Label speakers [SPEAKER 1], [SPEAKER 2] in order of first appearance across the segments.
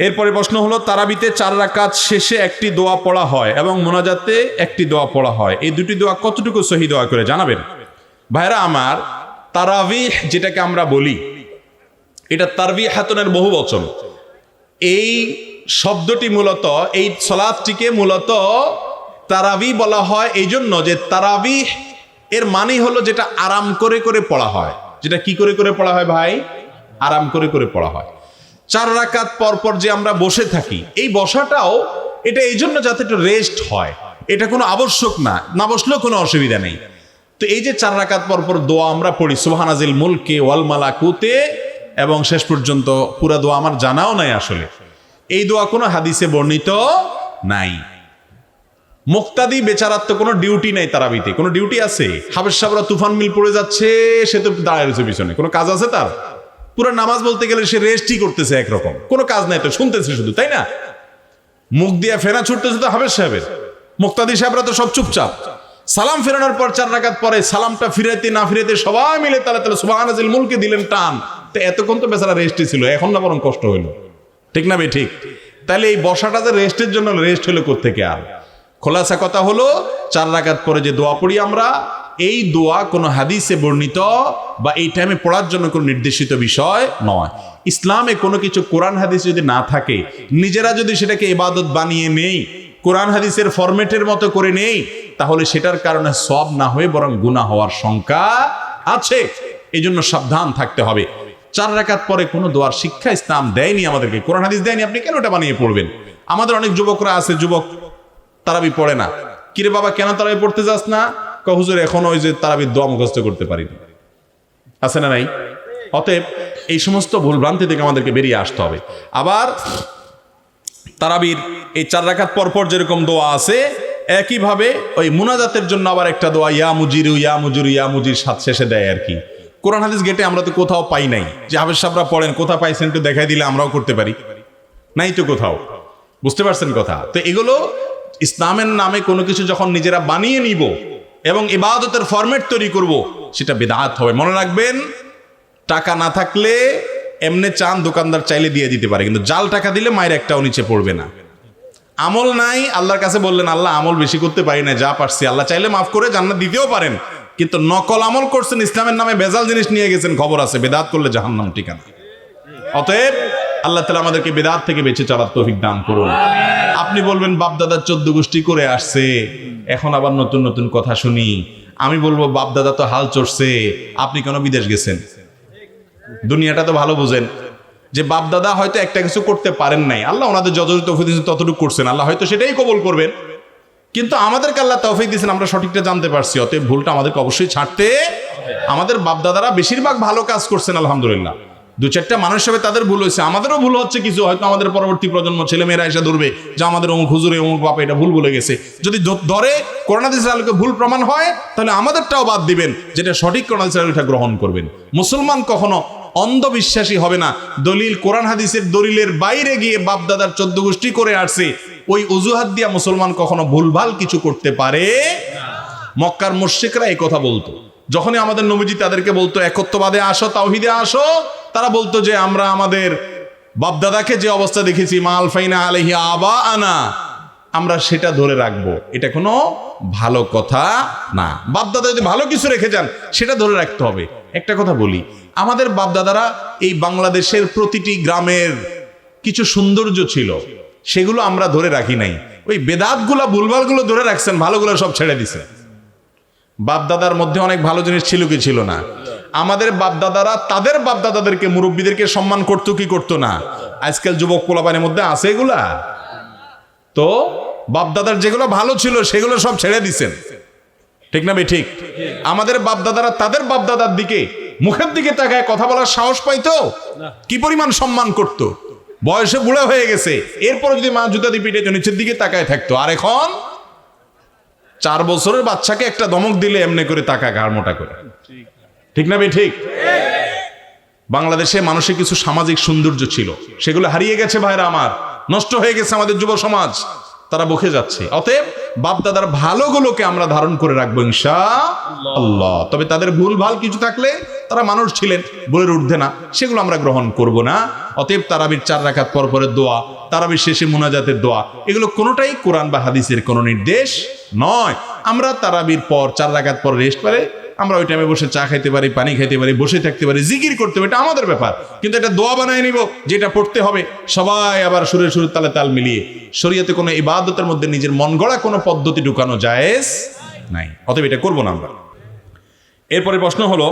[SPEAKER 1] এরপরে প্রশ্ন হলো, তারাবিতে চার রাকাত শেষে একটি দোয়া পড়া হয় এবং মোনাজাতে একটি দোয়া পড়া হয়। এই দুটি দোয়া কতটুকু সহি দোয়া করে জানাবেন? ভাইরা আমার, তারাবিহ যেটাকে আমরা বলি, এটা তারবি হাতনের বহু বচন। এই শব্দটি মূলত, এই সলাদটিকে মূলত তারাবি বলা হয় এই জন্য যে তারাবি এর মানে হলো যেটা আরাম করে করে পড়া হয়। যেটা কি করে করে পড়া হয় ভাই? আরাম করে করে পড়া হয়। চার রাকাত পর পর যে আমরা বসে থাকি, এই বসাটাও এটা এই জন্য যাতে একটু রেস্ট হয়। এটা কোনো আবশ্যক না না বসলেও কোনো অসুবিধা নেই। তো এই যে চার রাকাত পর পর দোয়া আমরা পড়ি সুবহানাজিল মুলকে ওয়াল মালাকুতে, এবং শেষ পর্যন্ত পুরা দোয়া আমার জানাও নাই আসলে। এই দোয়া কোনো হাদিসে বর্ণিত নাই। মুক্তাদি বেচারার তো কোনো ডিউটি নাই তারাবিতে, কোনো ডিউটি আছে? হাবের সাবরা তুফান মিল পড়ে যাচ্ছে, সে তো দাঁড়ায় রয়েছে পিছনে, কোনো কাজ আছে তার? পুরো নামাজ বলতে গেলে সে রেস্টই করতেছে একরকম। কোনো কাজ নাই তো, শুনতেছে শুধু, তাই না? মুখ দিয়ে ফেরা ছুটতেছে তো হাবের সাহেবের। মুক্তাদি সাহেবরা তো সব চুপচাপ। সালাম ফেরানোর পর চার রাকাত পরে সালামটা ফিরাইতে না ফিরাইতে সবাই মিলে তারা তাহলে সুবাহানাজিল মুলকে দিলেন টান। তো এতক্ষণ তো বেচারা রেস্টই ছিল, এখন না বরং কষ্ট হইল। ঠিক না বে ঠিক। তাহলে এই বসাটা যে রেস্টের জন্য রেস্ট হলো কোথেকে আর? খোলাসা কথা হলো, চার রাকাত পরে যে দোয়া পড়ি আমরা এই দোয়া কোনো হাদিসে বর্ণিত বা এই টাইমে পড়ার জন্য কোনো নির্দেশিত বিষয় নয়। ইসলামে কোনো কিছু কোরআন হাদিস যদি না থাকে, নিজেরা যদি সেটাকে ইবাদত বানিয়ে নেই, কোরআন হাদিসের ফরম্যাটের মতো করে নেই, তাহলে সেটার কারণে সব না হয়ে বরং গুণা হওয়ার শঙ্কা আছে। এই জন্য সাবধান থাকতে হবে। চার রাকাত পরে কোনো দোয়ার শিক্ষা ইসলাম দেয়নি আমাদেরকে। কোরআন হাদিস দেয়নি, আপনি কেন ওটা বানিয়ে পড়বেন? আমাদের অনেক যুবকরা আছে, যুবক তারাবি পড়ে না। কিরে বাবা, কেন তারাবি পড়তে যাস না? হুজুর, এখন ওই যে তারাবির দোয়া মুখস্থ করতে পারিনি আছে না নাই? অতএব এই সমস্ত ভুলভ্রান্তি থেকে আমাদেরকে বেরিয়ে আসতে হবে। আবার তারাবির এই চার রাখাত পরপর যেরকম দোয়া আছে, একইভাবে ওই মুনাজাতের জন্য আবার একটা দোয়া, ইয়া মুজিরু ইয়া মুজিরু, ইয়া মুজির সাত শেষে দেয় আর কি। কোরআন হাদিস গেটে আমরা তো কোথাও পাই নাই। যে হাফেজ সাহরা পড়েন কোথাও পাইছেন একটু দেখাই দিলে আমরাও করতে পারি। নাই তো কোথাও। বুঝতে পারছেন কথা? তো এগুলো ইসলামের নামে কোনো কিছু যখন নিজেরা বানিয়ে নিব এবং ইবাদতের ফরম্যাট তৈরি করব, সেটা বেদাত হবে। মনে রাখবেন, টাকা না থাকলে এমনি চান দোকানদার চাইলে দিয়ে দিতে পারে, কিন্তু জাল টাকা দিলে মায়ের একটাও নিচে পড়বে না। আমল নাই, আল্লাহর কাছে বললেন, আল্লাহ আমল বেশি করতে পারি না, যা পারছি। আল্লাহ চাইলে মাফ করে জান্নাত দিতেও পারেন, কিন্তু নকল আমল করছেন, ইসলামের নামে বেজাল জিনিস নিয়ে গেছেন, খবর আছে, বেদাত করলে জাহান্নাম ঠিকানা। অতএব আল্লাহ তালা আমাদেরকে বেদাত থেকে বেঁচে চলার তৌফিক দান করুন। আপনি বলবেন, বাপদাদার চোদ্দ গোষ্ঠী করে আসছে। এখন আবার নতুন নতুন কথা শুনি। আমি বলব, বাপদাদা তো হাল চড়ছে, আপনি কেন বিদেশ গেছেন? দুনিয়াটা তো ভালো বুঝেন। যে বাপদাদা হয়তো একটা কিছু করতে পারেন নাই। আল্লাহ ওনাদের যতটুকু তৌফিক দিয়েছেন ততটুকু করছেন। আল্লাহ হয়তো সেটাই কবল করবেন। কিন্তু আমাদেরকে আল্লাহ তৌফিক দিয়েছেন, আমরা সঠিকটা জানতে পারছি, অতএব ভুলটা আমাদেরকে অবশ্যই ছাড়তে আমাদের বাপদাদারা বেশিরভাগ ভালো কাজ করছেন, আলহামদুলিল্লাহ। দু চারটা মানুষ হিসেবে তাদের ভুল হয়েছে। আমাদেরও ভুল হচ্ছে কিছু, হয়তো আমাদের পরবর্তী প্রজন্ম ছেলে মেয়েরা এসে ধরবে যে আমাদের অমুক হুজুরে অমুক বাপে এটা ভুল বলে গেছে। যদি ধরে করোনা দিস আলোকে ভুল প্রমাণ হয়, তাহলে আমাদেরটাও বাদ দিবেন, যেটা সঠিক করোনা দিস ওটা গ্রহণ করবেন। মুসলমান কখনো অন্ধবিশ্বাসী হবে না। দলিল কোরআন হাদিসের দলিলের বাইরে গিয়ে বাপদাদার চোদ্দ গোষ্ঠী করে আসছে, ওই অজুহাত দিয়া মুসলমান কখনো ভুলভাল কিছু করতে পারে? মক্কার মুশ্রিকরা এই কথা বলতো। যখনই আমাদের নবীজি তাদেরকে বলতো, একত্ববাদে আসো, তাওহিদে আসো, তারা বলতো যে, আমরা আমাদের বাপদাদাকে যে অবস্থা দেখেছি মাল ফাইনা আলহি আবা আনা আমরা সেটা ধরে রাখব। এটা কোনো ভালো কথা না। বাপদাদা যদি ভালো কিছু রেখে যান, সেটা ধরে রাখতে হবে। একটা কথা বলি, আমাদের বাপদাদারা এই বাংলাদেশের প্রতিটি গ্রামের কিছু সৌন্দর্য ছিল, সেগুলো আমরা ধরে রাখি নাই। ওই বেদাতগুলা, ভুলভালগুলো ধরে রাখছেন, ভালোগুলো সব ছেড়ে দিছে। বাপদাদার মধ্যে অনেক ভালো জিনিস ছিল কি ছিল না? আমাদের বাপদাদারা তাদের বাপদাদাদেরকে মুরব্বীদেরকে সম্মান করতো কি করতো না? আজকাল যুবক পোলাপানের মধ্যে আছে এগুলা? তো বাপদাদার যেগুলো ভালো ছিল সেগুলো সব ছেড়ে দিছেন। ঠিক না বে ঠিক? আমাদের বাপদাদারা তাদের বাপদাদার দিকে মুখের দিকে তাকায় কথা বলার সাহস পাইতো? কি পরিমাণ সম্মান করত? বয়সে বুড়া হয়ে গেছে। এরপর যদি মা জুতা দিয়ে পিঠে নিচের দিকে তাকায় থাকতো আর এখন চার বছরের বাচ্চাকে একটা দমক দিলে এমনি করে তাকা ঘাড় মোটা করে। ঠিক না বে, ঠিক? বাংলাদেশে মানুষের কিছু সামাজিক সৌন্দর্য ছিল, সেগুলো হারিয়ে গেছে ভাইরা আমার। নষ্ট হয়ে গেছে আমাদের যুব সমাজ। তারা বকে যাচ্ছে। অতএব বাপ দাদার ভালোগুলোকে আমরা ধারণ করে রাখব ইনশা আল্লাহ তবে তাদের ভুল ভালো কিছু থাকলে তারা মানুষ ছিলেন, বলে উঠবে না। সেগুলো আমরা গ্রহণ করব না। অতএব তারাবির চার রাখাত পর পরের দোয়া, তারাবির শেষে মোনাজাতের দোয়া। এগুলো কোনোটাই কোরআন বা হাদিসের কোনো নির্দেশ নয়। আমরা তারাবির পর চার রাখাত পর রেস্ট পারে আমরা ওই টাইমে বসে চা খাইতে পারি, পানি খাইতে পারি, বসে থাকতে পারি, জিকির করতে পারি এটা আমাদের ব্যাপার। কিন্তু এটা দোয়া বানায় নিব, যেটা পড়তে হবে, সবাই আবার সুরে সুরে তালে তাল মিলিয়ে। শরীয়তে কোনো ইবাদতের মধ্যে নিজের মন গড়া কোনো পদ্ধতি ঢুকানো জায়েজ নাই। অতএব এটা করব না আমরা। এরপরে প্রশ্ন হলো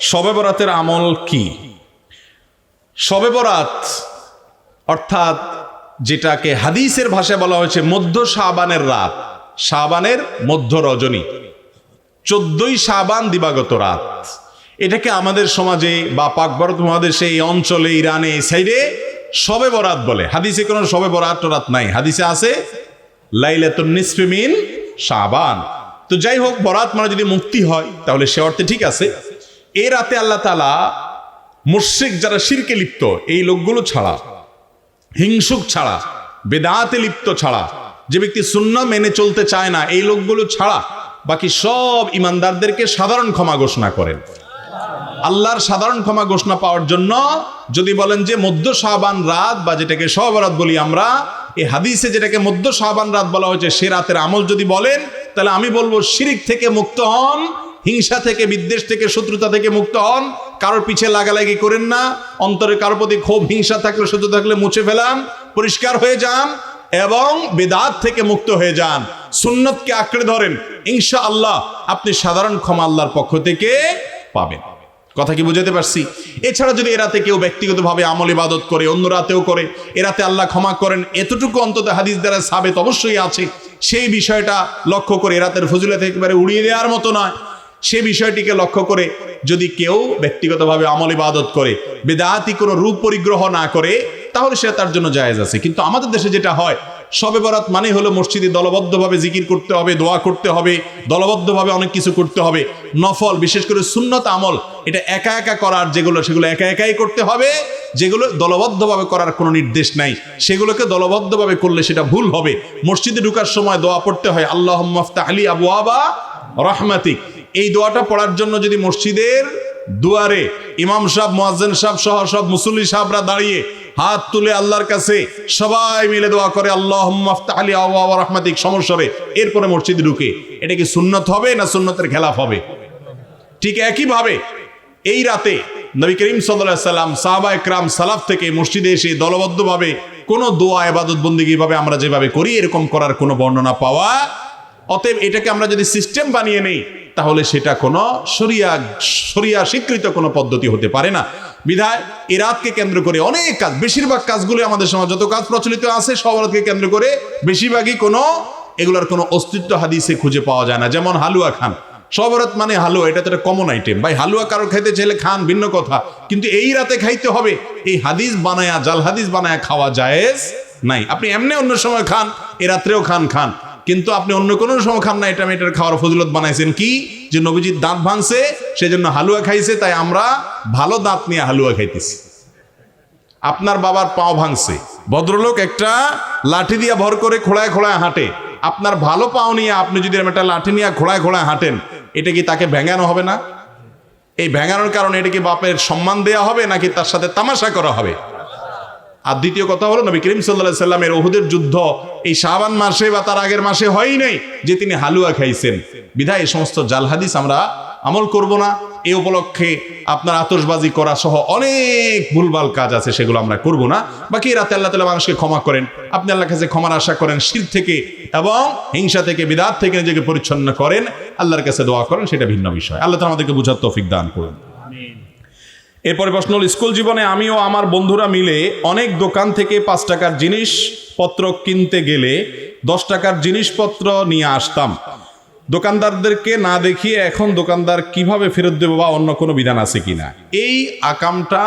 [SPEAKER 1] শবে বরাতের আমল কি? শবে বরাত অর্থাৎ যেটাকে হাদিসের ভাষায় বলা হয়েছে মধ্য শাবানের রাত, শাবানের মধ্য রজনী। চোদ্দই শাবান দিবাগত রাত। এটাকে আমাদের সমাজে বা পাক ভারত মহাদেশে এই অঞ্চলে, ইরানে, এই সাইডে সবে বরাত বলে। হাদিসে কোনো সবে বরাত রাত নাই। হাদিসে আছে, লাইলাতুন নিসফিমিন শাবান। তো যাই হোক, বরাত মানে যদি মুক্তি হয়, তাহলে সে অর্থে ঠিক আছে। এ রাতে আল্লাহ তালা মুশ্রিক যারা শিরকে লিপ্ত, এই লোকগুলো ছাড়া, হিংসুক ছাড়া, বেদাতে লিপ্ত ছাড়া, যে ব্যক্তি শূন্য মেনে চলতে চায় না, এই লোকগুলো ছাড়া বাকি সব ইমানদারদেরকে সাধারণ ক্ষমা ঘোষণা করেন। আল্লাহর সাধারণ ক্ষমা ঘোষণা পাওয়ার জন্য যদি বলেন যে মধ্য শাহবান রাত বা যেটাকে সহবরাত বলি আমরা এই হাদিসে যেটাকে মধ্য শাহবান রাত বলা হয়েছে, সে রাতের আমল যদি বলেন, তাহলে আমি বলব শিরিক থেকে মুক্ত হন, হিংসা থেকে, বিদ্বেষ থেকে, শত্রুতা থেকে মুক্ত হন, কারোর পিছে লাগালাগি করেন না, অন্তরে কারোর প্রতি ক্ষোভ, হিংসা থাকলে, শত্রু থাকলে মুছে ফেলান, পরিষ্কার হয়ে যান এবং বেদাত থেকে মুক্ত হয়ে যান। সুন্নতকে আঁকড়ে ধরেন। ইনশা আল্লাহ আপনি সাধারণ ক্ষমা আল্লাহর পক্ষ থেকে পাবেন। কথা কি বুঝাতে পারছি? এছাড়া যদি এরাতে কেউ ব্যক্তিগতভাবে আমল ইবাদত করে, অন্য রাতেও করে এরাতে আল্লাহ ক্ষমা করেন, এতটুকু অন্তত হাদিস দ্বারা সাবেত অবশ্যই আছে। সেই বিষয়টা লক্ষ্য করে এরাতের ফজিলত একেবারে উড়িয়ে দেওয়ার মতো নয়। সে বিষয়টিকে লক্ষ্য করে যদি কেউ ব্যক্তিগতভাবে আমল ইবাদত করে, বেদাতি কোনো রূপ পরিগ্রহ না করে তাহলে সেটা তার জন্য জায়েজ আছে। কিন্তু আমাদের দেশে যেটা হয় সবে বরাত মানে হলো মসজিদে দলবদ্ধভাবে জিকির করতে হবে, দোয়া করতে হবে, দলবদ্ধভাবে অনেক কিছু করতে হবে, নফল, বিশেষ করে সুন্নত আমল, এটা একা একা করার যেগুলো, সেগুলো একা একাই করতে হবে, যেগুলো দলবদ্ধভাবে করার কোনো নির্দেশ নাই, সেগুলোকে দলবদ্ধভাবে করলে সেটা ভুল হবে। মসজিদে ঢুকার সময় দোয়া পড়তে হয় আল্লাহ আলী আবু আবা রহমাতিক। এই দোয়াটা পড়ার জন্য যদি মসজিদের দুয়ারে ইমাম সাহেব, মোয়াজ্জেন সাহেব সহ সব মুসল্লি সাহেবরা দাঁড়িয়ে হাত তুলে আল্লাহর কাছে সবাই মিলে দোয়া করে আল্লাহ আলী আবু রহমাতিক। এরপরে মসজিদে ঢুকে, এটা কি সুন্নত হবে না সুন্নতের খেলাফ হবে? ঠিক একইভাবে এই রাতে নবী করিম সাল্লাম, সাহাবা একরাম, সালাফ থেকে মসজিদে এসে দলবদ্ধভাবে কোনো দোয়া এবাদত বন্দিগি ভাবে আমরা যেভাবে করি, এরকম করার কোনো বর্ণনা পাওয়া অতএব এটাকে আমরা যদি সিস্টেম বানিয়ে নেই, তাহলে সেটা কোনো সরিয়া সরিয়া স্বীকৃত কোনো পদ্ধতি হতে পারে না। বিধায় এ রাতকে কেন্দ্র করে অনেক কাজ, বেশিরভাগ কাজগুলো আমাদের সমাজ যত কাজ প্রচলিত আছে, সব রাতকে কেন্দ্র করে বেশিরভাগই কোনো, এগুলোর কোনো অস্তিত্ব হাদিসে খুঁজে পাওয়া যায় না। যেমন হালুয়া খান। সবরাত মানে হালুয়া, এটা তো একটা কমন আইটেম ভাই, হালুয়া কারও খাইতে চাইলে খান, ভিন্ন কথা। কিন্তু এই রাতে খাইতে হবে। এই হাদিস বানায়া, জাল হাদিস বানায়া খাওয়া জায়েজ নাই। আপনি এমনি অন্য সময় খান, এ রাত্রেও খান খান। কিন্তু আপনি অন্য কোনো সময় খান না, এটা এটার খাওয়ার ফজিলত বানাইছেন কি? যে নবীজির দাঁত ভাঙছে, সেজন্য হালুয়া খাইছে, তাই আমরা ভালো দাঁত নিয়ে হালুয়া খাইতেছি। আপনার বাবার পাও ভাঙছে। ভদ্রলোক একটা লাঠি দিয়ে ভর করে খোড়ায় খোড়ায় হাঁটে। আপনার ভালো পাও নিয়ে আপনি যদি একটা লাঠি নিয়ে খোড়ায় খোড়ায় হাঁটেন, এটা কি তাকে ভেঙানো হবে না? এই ভেঙানোর কারণে এটা কি বাপের সম্মান দেয়া হবে, নাকি তার সাথে তামাশা করা হবে? আর দ্বিতীয় কথা হলো নবী করিম সাল্লাহ সাল্লামের ওহুদের যুদ্ধ এই শাবান মাসে বা তার আগের মাসে হয়ই নাই যে তিনি হালুয়া খাইছেন। বিধায় এই সমস্ত জাল হাদিস আমরা আমল করব না। এই উপলক্ষে আপনার আতসবাজি করা সহ অনেক ভুলভাল কাজ আছে, সেগুলো আমরা করব না। বাকি রাতে আল্লাহ তালা মানুষকে ক্ষমা করেন। আপনি আল্লাহ কাছে ক্ষমার আশা করেন শির থেকে এবং হিংসা থেকে, বিদাত থেকে নিজেকে পরিচ্ছন্ন করেন। আল্লাহর কাছে দোয়া করেন, সেটা ভিন্ন বিষয়। আল্লাহ আমাদেরকে বুঝার তৌফিক দান করুন। এরপরে প্রশ্ন হল, স্কুল জীবনে আমিও আমার বন্ধুরা মিলে অনেক দোকান থেকে পাঁচ টাকার জিনিসপত্র কিনতে গেলে দশ টাকার জিনিসপত্র নিয়ে আসতাম। দোকানদারদেরকে না দেখিয়ে এখন দোকানদার কীভাবে ফেরত দেবো বা অন্য কোনো বিধান আছে কিনা? এই আকামটা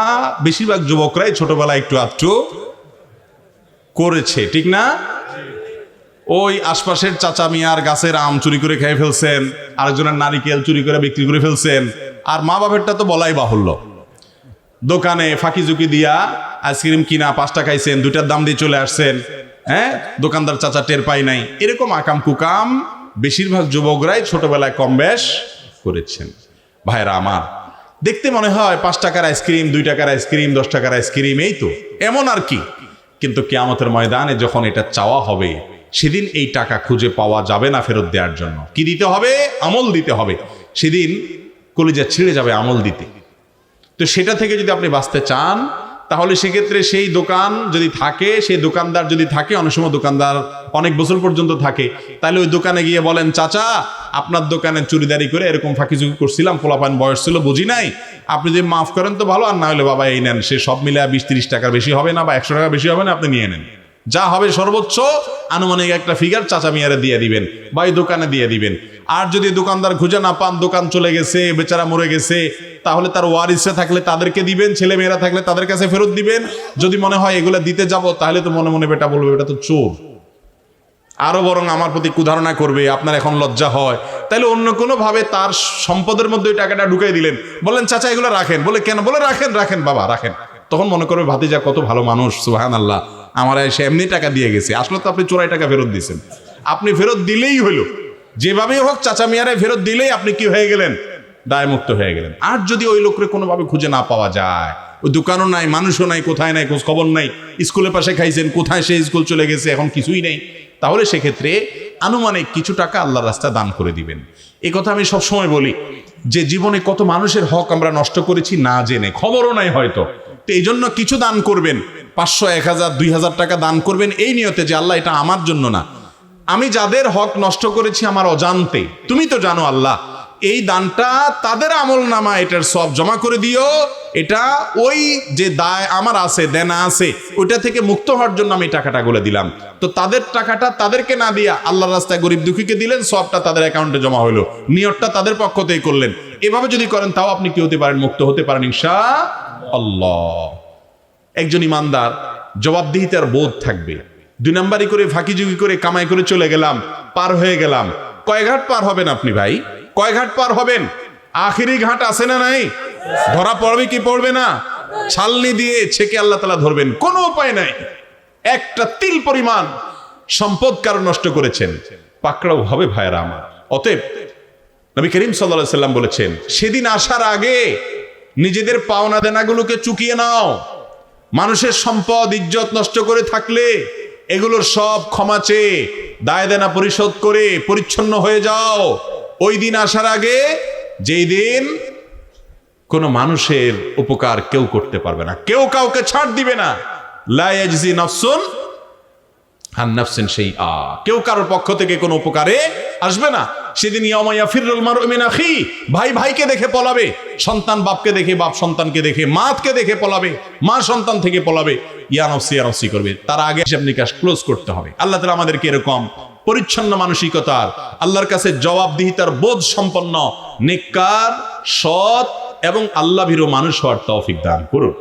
[SPEAKER 1] বেশিরভাগ যুবকরাই ছোটবেলায় একটু আধটু করেছে, ঠিক না? ওই আশপাশের চাচা মিয়ার গাছের আম চুরি করে খেয়ে ফেলছেন, আরেকজনের নারিকেল চুরি করে বিক্রি করে ফেলছেন, আর মা বাপেরটা তো বলাই বাহুল্য। দোকানে ফাঁকি ঝুঁকি দিয়া আইসক্রিম কিনা, পাঁচটা খাইছেন, দুইটার দাম দিয়ে চলে আসছেন। হ্যাঁ? দোকানদার চাচা টের পাই নাই। এরকম আকাম কুকাম বেশিরভাগ যুবকরাই ছোটবেলায় কম বেশ করেছেন। ভাইরা আমার, দেখতে মনে হয় পাঁচ টাকার আইসক্রিম, দুই টাকার আইসক্রিম, দশ টাকার আইসক্রিম, এই তো। এমন আর কি। কিন্তু কেয়ামতের ময়দানে যখন এটা চাওয়া হবে, সেদিন এই টাকা খুঁজে পাওয়া যাবে না ফেরত দেওয়ার জন্য। কি দিতে হবে? আমল দিতে হবে। সেদিন কলিজা ছিঁড়ে যাবে আমল দিতে। তো সেটা থেকে যদি আপনি বাঁচতে চান, তাহলে সেক্ষেত্রে সেই দোকান যদি থাকে, সেই দোকানদার যদি থাকে, অনেক সময় দোকানদার অনেক বছর পর্যন্ত থাকে, তাহলে ওই দোকানে গিয়ে বলেন, চাচা, আপনার দোকানে চুরিদারি করে এরকম ফাঁকি চুকি করছিলাম, পোলাপান বয়স ছিল, বুঝি নাই। আপনি যদি মাফ করেন তো ভালো, আর না হলে বাবা এই নেন। সে সব মিলে বিশ তিরিশ টাকার বেশি হবে না বা একশো টাকা বেশি হবে না, আপনি নিয়ে নেন। যা হবে সর্বোচ্চ আনুমানিক একটা ফিগার চাচা মিয়ারে দিয়ে দিবেন বা এই দোকানে দিয়ে দিবেন। আর যদি দোকানদার খুঁজে না পান, দোকান চলে গেছে, বেচারা মরে গেছে, তাহলে তার ওয়ারিসে থাকলে তাদেরকে দিবেন ছেলে মেয়েরা থাকলে তাদের কাছে ফেরত দিবেন। যদি মনে হয় এগুলো দিতে যাব, তাহলে তো মনে মনে বেটা বলবে এটা তো চোর। আরও বরং আমার প্রতি কুধারণা করবে, আপনার এখন লজ্জা হয়। তাহলে অন্য কোনো ভাবে তার সম্পদের মধ্যে ওই টাকাটা ঢুকাই দিলেন। বলেন চাচা, এগুলো রাখেন। বলে, কেন? বলে, রাখেন রাখেন বাবা, রাখেন। তখন মনে করবে, ভাতিজা কত ভালো মানুষ সুহান আল্লাহ আমার সে এমনি টাকা দিয়ে গেছে। আসলে তো আপনি চোরাই টাকা ফেরত দিয়েছেন। আপনি ফেরত দিলেই হলো যেভাবেই হোক চাচা মিয়ারে ফেরত দিলেই আপনি কি হয়ে গেলেন? দায়মুক্ত হয়ে গেলেন। আর যদি ওই লোকরে কোনোভাবে খুঁজে না পাওয়া যায়? ওই দোকানও নাই, মানুষও নাই, কোথায় নাই, খোঁজ খবর নাই। স্কুলের পাশে খাইছেন, কোথায় সে স্কুল চলে গেছে, এখন কিছুই নেই। তাহলে সেক্ষেত্রে আনুমানিক কিছু টাকা আল্লাহর রাস্তা দান করে দিবেন। এই কথা আমি সবসময় বলি, যে জীবনে কত মানুষের হক আমরা নষ্ট করেছি না জেনে, খবরও নাই হয়তো। তো এই জন্য কিছু দান করবেন, পাঁচশো, এক হাজার, দুই হাজার টাকা দান করবেন, এই নিয়তে যে আল্লাহ এটা আমার জন্য না। আমি যাদের হক নষ্ট করেছি আমার অজান্তে। তুমি তো জানো আল্লাহ, এই দানটা তাদের আমল নামা এটার সব জমা করে দিও। এটা ওই যে দায় আমার আছে, দেনা আছে, ওইটা থেকে মুক্ত হওয়ার জন্য আমি টাকাটা বলে দিলাম। তো তাদের টাকাটা তাদেরকে না দিয়া আল্লাহ রাস্তায় গরিব দুঃখীকে দিলেন, সবটা তাদের অ্যাকাউন্টে জমা হলো নিয়তটা তাদের পক্ষ থেকে করলেন। এভাবে যদি করেন, তাও আপনি কি হতে পারেন, মুক্ত হতে পারেন, ইনশা আল্লাহ। একজন ইমানদার, জবাবদিহিতার বোধ থাকবে। দুই নাম্বারই করে ফাঁকি ঝুঁকি করে কামাই করে চলে গেলাম, পার হয়ে গেলাম। কয় ঘাট পার হবেন আপনি ভাই? কয় ঘাট পার হবেন? আখিরি ঘাট আছে না নাই? ধরা পড়বে কি পড়বে না? ছালনি দিয়ে ছেকে আল্লাহ তালা ধরবেন, কোনো উপায় নাই। একটা তিল পরিমাণ সম্পদ কারও নষ্ট করেছেন, পাকড়াও হবে ভাইয়েরা আমার। অতএব নবী করিম সাল্লাহ সাল্লাম বলেছেন, সেদিন আসার আগে নিজেদের পাওনা দেনাগুলোকে চুকিয়ে নাও। মানুষের সম্পদ, ইজ্জত নষ্ট করে থাকলে এগুলোর সব ক্ষমা চেয়ে দায় দেনা পরিশোধ করে পরিচ্ছন্ন হয়ে যাও। ওই দিন আসার আগে যেই দিন কোনো মানুষের উপকার কেউ করতে পারবে না, কেউ কাউকে ছাড় দিবে না। নফসুন সেই আ কেউ কারোর পক্ষ থেকে কোনো উপকারে আসবে না। সেদিন ইয়ামাইয়া ফিরুল আখি, ভাই ভাইকে দেখে পলাবে, সন্তান বাপকে দেখে, বাপ সন্তানকে দেখে, মাতকে দেখে পলাবে, মা সন্তান থেকে পলাবে। ইয়ানফসি ইয়ানফসি করবে। তার আগে হিসাব নিকাশ ক্লোজ করতে হবে। আল্লাহ তালা আমাদেরকে এরকম পরিচ্ছন্ন মানসিকতার, আল্লাহর কাছে জবাবদিহিতার বোধ সম্পন্ন, নেককার, সৎ এবং আল্লাহ ভীরু মানুষ হওয়ার তৌফিক দান করুন।